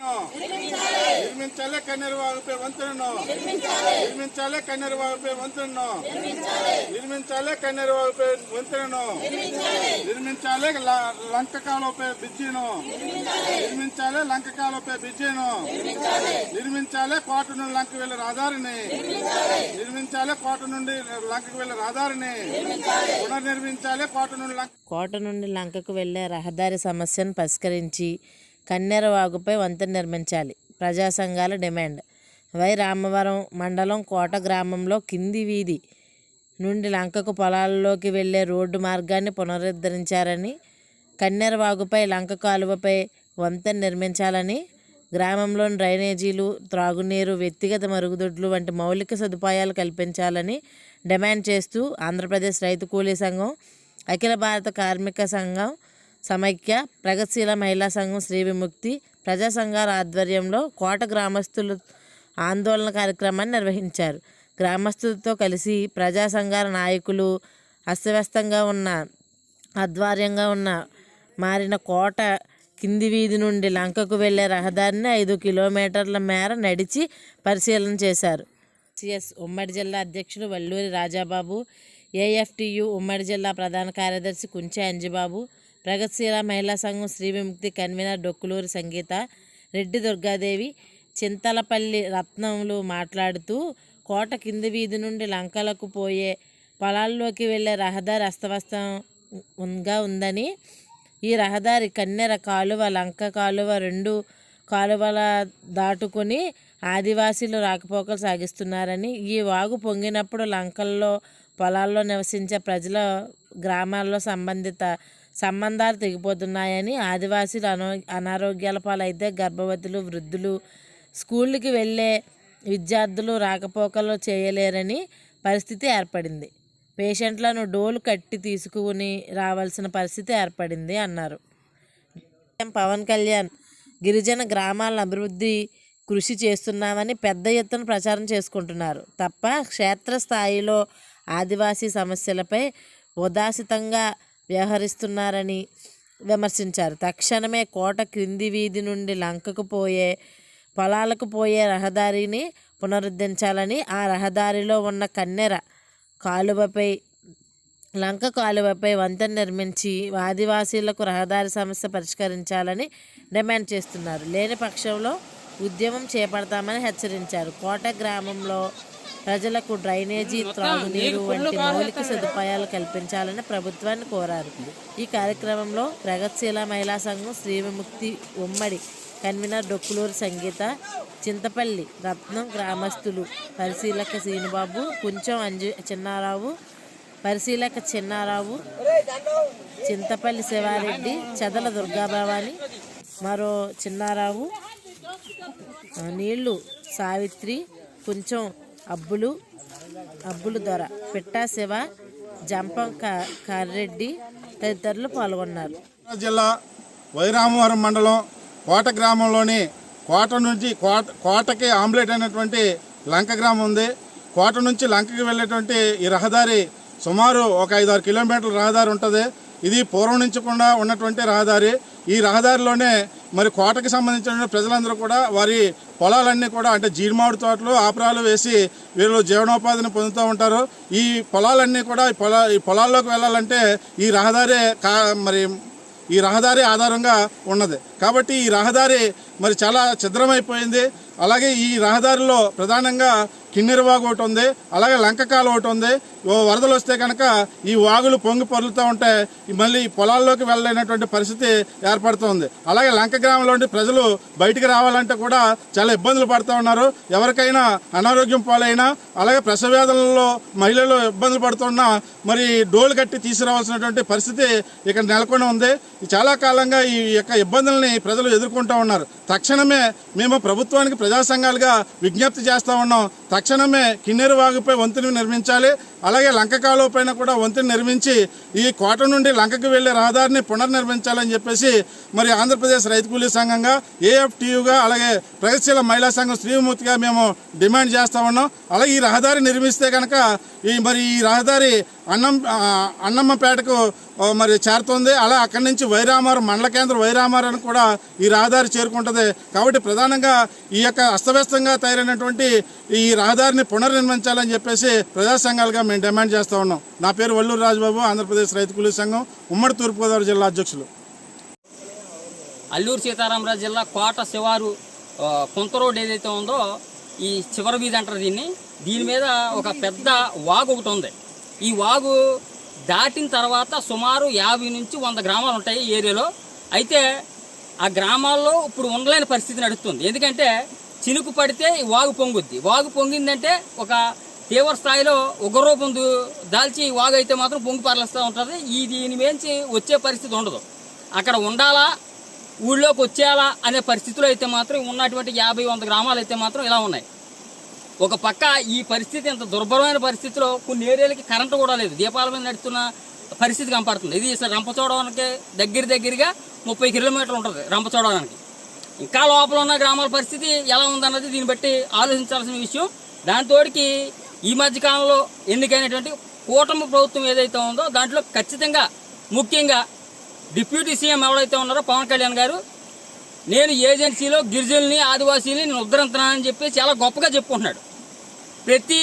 నిర్మించాలి. కన్నెర వాగుపై వంతెనను. నిర్మించాలి. కన్నెర వాగుపై వంతెనను. నిర్మించాలి. కన్నెర వాగుపై వంతెనను. నిర్మించాలి. లంక కాలువపై బ్రిడ్జిను. నిర్మించాలి. లంక కాలువపై బ్రిడ్జిను. నిర్మించాలి. కోట నుండి లంక వెళ్ళే రహదారిని. నిర్మించాలి. కోట నుండి లంకకు వెళ్ళే రహదారిని. పునర్నిర్మించాలి కోట నుండి లంక కోట నుండి లంకకు వెళ్ళే రహదారి సమస్యను పరిష్కరించి కన్నెర వాగుపై వంతెన నిర్మించాలి. ప్రజా సంఘాల డిమాండ్. వై రామవరం మండలం కోట గ్రామంలో కింది వీధి నుండి లంకకు పొలాల్లోకి వెళ్ళే రోడ్డు మార్గాన్ని పునరుద్ధరించారని కన్నెర వాగుపై లంక కాలువపై వంతెన నిర్మించాలని గ్రామంలోని డ్రైనేజీలు త్రాగునీరు వ్యక్తిగత మరుగుదొడ్లు వంటి మౌలిక సదుపాయాలు కల్పించాలని డిమాండ్ చేస్తూ ఆంధ్రప్రదేశ్ రైతు కూలీ సంఘం అఖిల భారత కార్మిక సంఘం సమైక్య ప్రగతిశీల మహిళా సంఘం శ్రీ విముక్తి ప్రజా సంఘాల ఆధ్వర్యంలో కోట గ్రామస్తులు ఆందోళన కార్యక్రమాన్ని నిర్వహించారు. గ్రామస్తులతో కలిసి ప్రజా సంఘాల నాయకులు అస్తవ్యస్తంగా ఉన్న ఆధ్వర్యంగా ఉన్న మారిన కోట కింది వీధి నుండి లంకకు వెళ్ళే రహదారిని ఐదు కిలోమీటర్ల మేర నడిచి పరిశీలన చేశారు. సిఎస్ ఉమ్మడి జిల్లా అధ్యక్షుడు వల్లూరి రాజాబాబు ఏఎఫ్టియు ఉమ్మడి జిల్లా ప్రధాన కార్యదర్శి కుంచె అంజిబాబు ప్రగతిశీల మహిళా సంఘం శ్రీ విముక్తి కన్వీనర్ డొక్కులూరి సంగీత రెడ్డి దుర్గాదేవి చింతలపల్లి రత్నములు మాట్లాడుతూ కోట కింది వీధి నుండి లంకలకు పోయే పొలాల్లోకి వెళ్ళే రహదారి అస్తవ్యస్తంగా ఉందని ఈ రహదారి కన్నెర కాలువ లంక కాలువ రెండు కాలువల దాటుకొని ఆదివాసీలు రాకపోకలు సాగిస్తున్నారని ఈ వాగు పొంగినప్పుడు లంకల్లో పొలాల్లో నివసించే ప్రజల గ్రామాల్లో సంబంధిత సంబంధాలు తెగిపోతున్నాయని ఆదివాసీలు అనో అనారోగ్యాల పాలైతే గర్భవతులు వృద్ధులు స్కూళ్ళకి వెళ్ళే విద్యార్థులు రాకపోకలు చేయలేరని పరిస్థితి ఏర్పడింది. పేషెంట్లను డోలు కట్టి తీసుకుని రావాల్సిన పరిస్థితి ఏర్పడింది అన్నారు. పవన్ కళ్యాణ్ గిరిజన గ్రామాల అభివృద్ధి కృషి చేస్తున్నామని పెద్ద ఎత్తున ప్రచారం చేసుకుంటున్నారు. తప్ప క్షేత్రస్థాయిలో ఆదివాసీ సమస్యలపై ఉదాసితంగా వ్యవహరిస్తున్నారని విమర్శించారు. తక్షణమే కోట క్రింది వీధి నుండి లంకకు పోయే పొలాలకు పోయే రహదారిని పునరుద్ధరించాలని ఆ రహదారిలో ఉన్న కన్నెర కాలువపై లంక కాలువపై వంతెన నిర్మించి ఆదివాసీలకు రహదారి సమస్య పరిష్కరించాలని డిమాండ్ చేస్తున్నారు. లేని పక్షంలో ఉద్యమం చేపడతామని హెచ్చరించారు. కోట గ్రామంలో ప్రజలకు డ్రైనేజీ త్రాగునీరు వంటి మౌలిక సదుపాయాలు కల్పించాలని ప్రభుత్వాన్ని కోరారు. ఈ కార్యక్రమంలో ప్రగతిశీల మహిళా సంఘం శ్రీ విముక్తి ఉమ్మడి కన్వీనర్ డొక్కులూరు సంగీత చింతపల్లి రత్నం గ్రామస్తులు పరిశీలక శ్రీనుబాబు కొంచెం అంజు చిన్నారావు పరిశీలక చిన్నారావు చింతపల్లి శివారెడ్డి చెదల దుర్గాభవాని మరో చిన్నారావు నీళ్ళు సావిత్రి కొంచెం అబ్బులు అబ్బులు దొర పిట్టా శివ జంపం క- తదితరులు పాల్గొన్నారు. జిల్లా వైరామవరం మండలం కోట గ్రామంలోని కోట నుంచి కోట కోటకి ఆమ్లెట్ అయినటువంటి లంక గ్రామం ఉంది. కోట నుంచి లంకకి వెళ్ళేటువంటి ఈ రహదారి సుమారు ఒక ఐదు ఆరు కిలోమీటర్ల రహదారి ఉంటుంది. ఇది పూర్వం నుంచి కూడా ఉన్నటువంటి రహదారి. ఈ రహదారిలోనే మరి కోటకి సంబంధించిన ప్రజలందరూ కూడా వారి పొలాలన్నీ కూడా అంటే జీడిమామిడి తోటలు ఆపరాలు వేసి వీళ్ళు జీవనోపాధిని పొందుతూ ఉంటారు. ఈ పొలాలన్నీ కూడా ఈ పొలా ఈ పొలాల్లోకి వెళ్ళాలంటే ఈ రహదారే కా మరి ఈ రహదారి ఆధారంగా ఉన్నది. కాబట్టి ఈ రహదారి మరి చాలా ఛిద్రమైపోయింది. అలాగే ఈ రహదారిలో ప్రధానంగా కిన్నెర వాగు ఒకటి ఉంది అలాగే లంకకాలు ఒకటి ఉంది. ఓ వరదలు వస్తే కనుక ఈ వాగులు పొంగి పొరులుతూ ఉంటే మళ్ళీ ఈ పొలాల్లోకి వెళ్ళలేనటువంటి పరిస్థితి ఏర్పడుతుంది అలాగే లంక గ్రామంలోని ప్రజలు బయటికి రావాలంటే కూడా చాలా ఇబ్బందులు పడుతూ ఉన్నారు. ఎవరికైనా అనారోగ్యం పాలైనా అలాగే ప్రసవేదనలో మహిళలు ఇబ్బందులు పడుతున్నా మరి డోలు కట్టి తీసుకురావాల్సినటువంటి పరిస్థితి ఇక్కడ నెలకొని ఉంది. చాలా కాలంగా ఈ యొక్క ఇబ్బందుల్ని ప్రజలు ఎదుర్కొంటూ ఉన్నారు. తక్షణమే మేము ప్రభుత్వానికి ప్రజా సంఘాలుగా విజ్ఞప్తి చేస్తూ ఉన్నాం. తక్షణమే కిన్నెరు వాగుపై వంతెన నిర్మించాలి. అలాగే లంక కాలువ పైన కూడా వంతెన నిర్మించి ఈ కోట నుండి లంకకు వెళ్ళే రహదారిని పునర్నిర్మించాలని చెప్పేసి మరి ఆంధ్రప్రదేశ్ రైతు కూలీ సంఘంగా ఏఎఫ్టీయుగా అలాగే ప్రగతిశీల మహిళా సంఘం శ్రీమూర్తిగా మేము డిమాండ్ చేస్తా ఉన్నాం. అలాగే ఈ రహదారి నిర్మిస్తే కనుక ఈ మరి ఈ రహదారి అన్నం అన్నమ్మపేటకు మరి చేరుతుంది. అలా అక్కడి నుంచి వైరామారు మండల కేంద్రం వైరామారానికి కూడా ఈ రహదారి చేరుకుంటుంది. కాబట్టి ప్రధానంగా ఈ యొక్క అస్తవ్యస్తంగా తయారైనటువంటి ఈ రహదారిని పునర్నిర్మించాలని చెప్పేసి ప్రజా సంఘాలుగా మేము డిమాండ్ చేస్తూ ఉన్నాం. నా పేరు వల్లూరు రాజబాబు ఆంధ్రప్రదేశ్ రైతు కూలీ సంఘం ఉమ్మడి తూర్పుగోదావరి జిల్లా అధ్యక్షులు. అల్లూరు సీతారామరాజు జిల్లా కోట శివారు కొంత రోడ్ ఏదైతే ఉందో ఈ చివరి వీధి అంటారు దీన్ని. దీని మీద ఒక పెద్ద వాగు ఒకటి ఉంది. ఈ వాగు దాటిన తర్వాత సుమారు యాభై నుంచి వంద గ్రామాలు ఉంటాయి ఈ ఏరియాలో. అయితే ఆ గ్రామాల్లో ఇప్పుడు ఉండలేని పరిస్థితి నడుస్తుంది. ఎందుకంటే చినుకు పడితే ఈ వాగు పొంగుద్ది. వాగు పొంగిందంటే ఒక తీవ్ర స్థాయిలో ఉగ్రరూపం దాల్చి వాగైతే వాగు అయితే మాత్రం పొంగి పరలిస్తూ ఉంటుంది. ఈ దీని మించి వచ్చే పరిస్థితి ఉండదు. అక్కడ ఉండాలా? ఊళ్ళోకి వచ్చేయాలా? అనే పరిస్థితిలో అయితే మాత్రం ఉన్నటువంటి యాభై వంద గ్రామాలు అయితే మాత్రం ఇలా ఉన్నాయి. ఒక పక్క ఈ పరిస్థితి ఇంత దుర్భరమైన పరిస్థితిలో కొన్ని ఏరియాలకి కరెంటు కూడా లేదు. దీపాల మీద నడుస్తున్న పరిస్థితి కనపడుతుంది. ఇది రంపచోడవానికి దగ్గర దగ్గరగా ముప్పై కిలోమీటర్లు ఉంటుంది రంపచోడవానికి ఇంకా లోపల ఉన్న గ్రామాల పరిస్థితి ఎలా ఉందన్నది దీన్ని బట్టి ఆలోచించాల్సిన విషయం. దానితోడికి ఈ మధ్యకాలంలో ఎన్నికైనటువంటి కూటమి ప్రభుత్వం ఏదైతే ఉందో దాంట్లో ఖచ్చితంగా ముఖ్యంగా డిప్యూటీ సీఎం ఎవరైతే ఉన్నారో పవన్ కళ్యాణ్ గారు నేను ఏజెన్సీలో గిరిజనుల్ని ఆదివాసీని నేను ఉద్ధరించున్నానని చెప్పి చాలా గొప్పగా చెప్పుకుంటున్నాడు. ప్రతి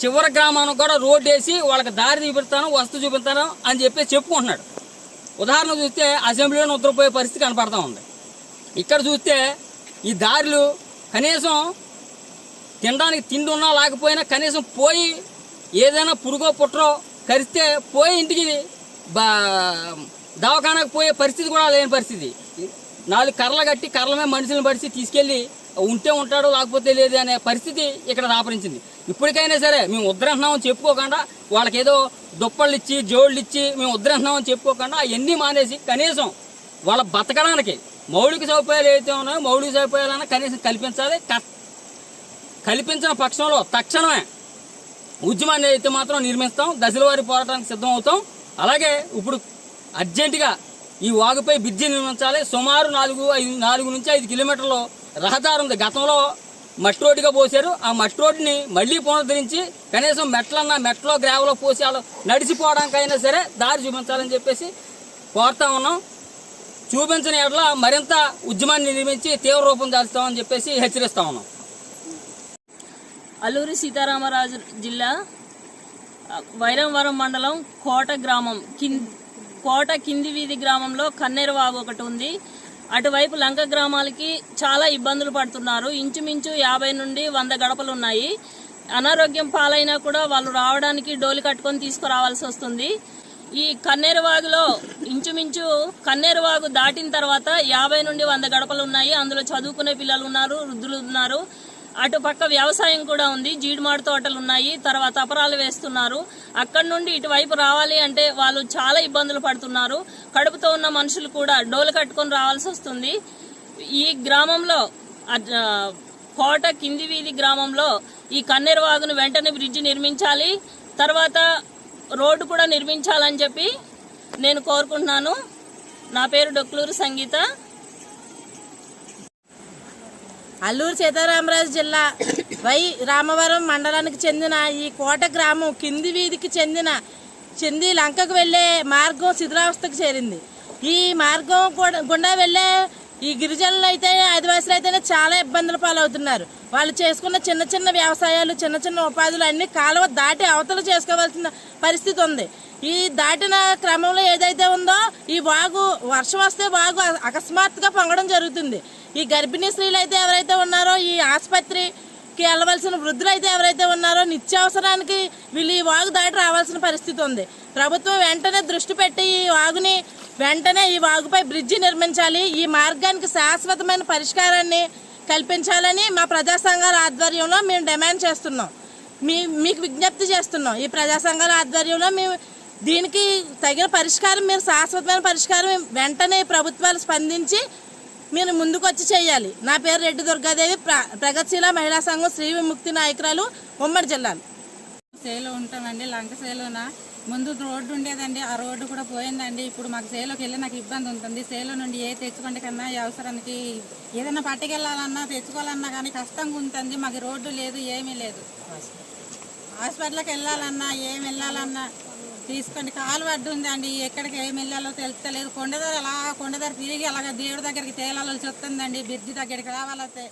చివరి గ్రామానికి కూడా రోడ్డు వేసి వాళ్ళకి దారి చూపిస్తాను వస్తు చూపిస్తాను అని చెప్పి చెప్పుకుంటున్నాడు. ఉదాహరణ చూస్తే అసెంబ్లీలో నిద్రపోయే పరిస్థితి కనపడతా ఉంది. ఇక్కడ చూస్తే ఈ దారులు కనీసం తినడానికి తిండి ఉన్నా లేకపోయినా కనీసం పోయి ఏదైనా పురుగో పుట్రో కరిస్తే పోయి ఇంటికి బా దవాఖానకు పోయే పరిస్థితి కూడా లేని పరిస్థితి. నాలుగు కర్రలు కట్టి కర్రలమే మనుషులను పడిచి తీసుకెళ్ళి ఉంటే ఉంటాడు లేకపోతే లేదు అనే పరిస్థితి ఇక్కడ దాపరించింది ఇప్పటికైనా సరే మేము ఉద్రంటున్నామని చెప్పుకోకుండా వాళ్ళకి ఏదో దుప్పళ్ళు ఇచ్చి జోళ్ళు ఇచ్చి మేము ఉద్రంటున్నామని చెప్పుకోకుండా అవన్నీ మానేసి కనీసం వాళ్ళ బతకడానికి మౌలిక సదుపాయాలు ఏదైతే ఉన్నాయో మౌలిక సౌకర్యాలన్నా కనీసం కల్పించాలి. క- కల్పించిన పక్షంలో తక్షణమే ఉద్యమాన్ని అయితే మాత్రం నిర్మిస్తాం దశలవారి పోరాటానికి సిద్ధం అవుతాం అలాగే ఇప్పుడు అర్జెంటుగా ఈ వాగుపై బ్రిడ్జి నిర్మించాలి. సుమారు నాలుగు ఐదు నాలుగు నుంచి ఐదు కిలోమీటర్లు రహదారి ఉంది. గతంలో మట్టి రోడ్డుగా పోసారు ఆ మట్టి రోడ్డుని మళ్ళీ పునరుద్ధరించి కనీసం మెట్లన్నా మెట్లో గ్రావలో పోసి నడిచిపోవడానికైనా సరే దారి చూపించాలని చెప్పేసి కోరుతా ఉన్నాం. చూపించిన ఎడల మరింత ఉద్యమాన్ని నిర్మించి తీవ్ర రూపం దాల్చుతామని చెప్పేసి హెచ్చరిస్తా ఉన్నాం. అల్లూరి సీతారామరాజు జిల్లా వైరంవరం మండలం కోట గ్రామం కిం కోట కింది వీధి గ్రామంలో కన్నేరు వాగు ఒకటి ఉంది. అటువైపు లంక గ్రామాలకి చాలా ఇబ్బందులు పడుతున్నారు. ఇంచుమించు యాభై నుండి వంద గడపలు ఉన్నాయి అనారోగ్యం పాలైనా కూడా వాళ్ళు రావడానికి డోలి కట్టుకొని తీసుకురావాల్సి వస్తుంది. ఈ కన్నేరు వాగులో ఇంచుమించు కన్నేరు వాగు దాటిన తర్వాత యాభై నుండి వంద గడపలు ఉన్నాయి అందులో చదువుకునే పిల్లలు ఉన్నారు వృద్ధులు ఉన్నారు. అటు పక్క వ్యవసాయం కూడా ఉంది. జీడిమాడు తోటలు ఉన్నాయి. తర్వాత అపరాలు వేస్తున్నారు. అక్కడి నుండి ఇటువైపు రావాలి అంటే వాళ్ళు చాలా ఇబ్బందులు పడుతున్నారు. కడుపుతో ఉన్న మనుషులు కూడా డోలు కట్టుకొని రావాల్సి వస్తుంది. ఈ గ్రామంలో కోట కింది వీధి గ్రామంలో ఈ కన్నేరు వాగును వెంటనే బ్రిడ్జి నిర్మించాలి. తర్వాత రోడ్డు కూడా నిర్మించాలని చెప్పి నేను కోరుకుంటున్నాను. నా పేరు డొక్లూరు సంగీత. అల్లూరు సీతారామరాజు జిల్లా వై రామవరం మండలానికి చెందిన ఈ కోట గ్రామం కింది వీధికి చెందిన చెంది లంకకు వెళ్ళే మార్గం శిథిలావస్థకు చేరింది. ఈ మార్గం కూడా గుండా వెళ్ళే ఈ గిరిజనులు అయితే ఆదివాసులు అయితేనే చాలా ఇబ్బందుల పాలవుతున్నారు. వాళ్ళు చేసుకున్న చిన్న చిన్న వ్యవసాయాలు చిన్న చిన్న ఉపాధులు అన్ని కాలువ దాటి అవతలు చేసుకోవాల్సిన పరిస్థితి ఉంది. ఈ దాటిన క్రమంలో ఏదైతే ఉందో ఈ వాగు వర్షం వస్తే వాగు అకస్మాత్తుగా పొంగడం జరుగుతుంది. ఈ గర్భిణీ స్త్రీలు అయితే ఎవరైతే ఉన్నారో ఈ ఆసుపత్రికి వెళ్ళవలసిన వృద్ధులు అయితే ఎవరైతే ఉన్నారో నిత్యావసరానికి వీళ్ళు ఈ వాగు దాటి రావాల్సిన పరిస్థితి ఉంది. ప్రభుత్వం వెంటనే దృష్టి పెట్టి ఈ వాగుని వెంటనే ఈ వాగుపై బ్రిడ్జి నిర్మించాలి. ఈ మార్గానికి శాశ్వతమైన పరిష్కారాన్ని కల్పించాలని మా ప్రజా సంఘాల ఆధ్వర్యంలో మేము డిమాండ్ చేస్తున్నాం. మీ మీకు విజ్ఞప్తి చేస్తున్నాం. ఈ ప్రజా సంఘాల ఆధ్వర్యంలో మేము దీనికి తగిన పరిష్కారం మీరు శాశ్వతమైన పరిష్కారం వెంటనే ప్రభుత్వాలు స్పందించి మీరు ముందుకు వచ్చి చేయాలి. నా పేరు రెడ్డి దుర్గాదేవి. ప్ర ప్రగతిశీల మహిళా సంఘం శ్రీ విముక్తి నాయకురాలు ఉమ్మడి జిల్లాలు. సేలో ఉంటానండి లంక సేలోన? ముందు రోడ్డు ఉండేదండి. ఆ రోడ్డు కూడా పోయిందండి. ఇప్పుడు మాకు సేలోకి వెళ్ళి నాకు ఇబ్బంది ఉంటుంది. సేలో నుండి ఏ తెచ్చుకోండి కన్నా ఈ అవసరానికి ఏదైనా పట్టుకెళ్ళాలన్నా తెచ్చుకోవాలన్నా కానీ కష్టంగా ఉంటుంది. మాకు రోడ్డు లేదు ఏమీ లేదు. హాస్పిటల్కి వెళ్ళాలన్నా ఏం వెళ్ళాలన్నా తీసుకోండి కాలు అడ్డు ఉందండి. ఎక్కడికి ఏం వెళ్ళాలో తెలుస్తలేదు. కొండదారు అలా కొండదారు తిరిగి అలాగ దేవుడి దగ్గరికి తేలాలో చెప్తుందండి. బ్రిడ్జి దగ్గరికి రావాలంటే.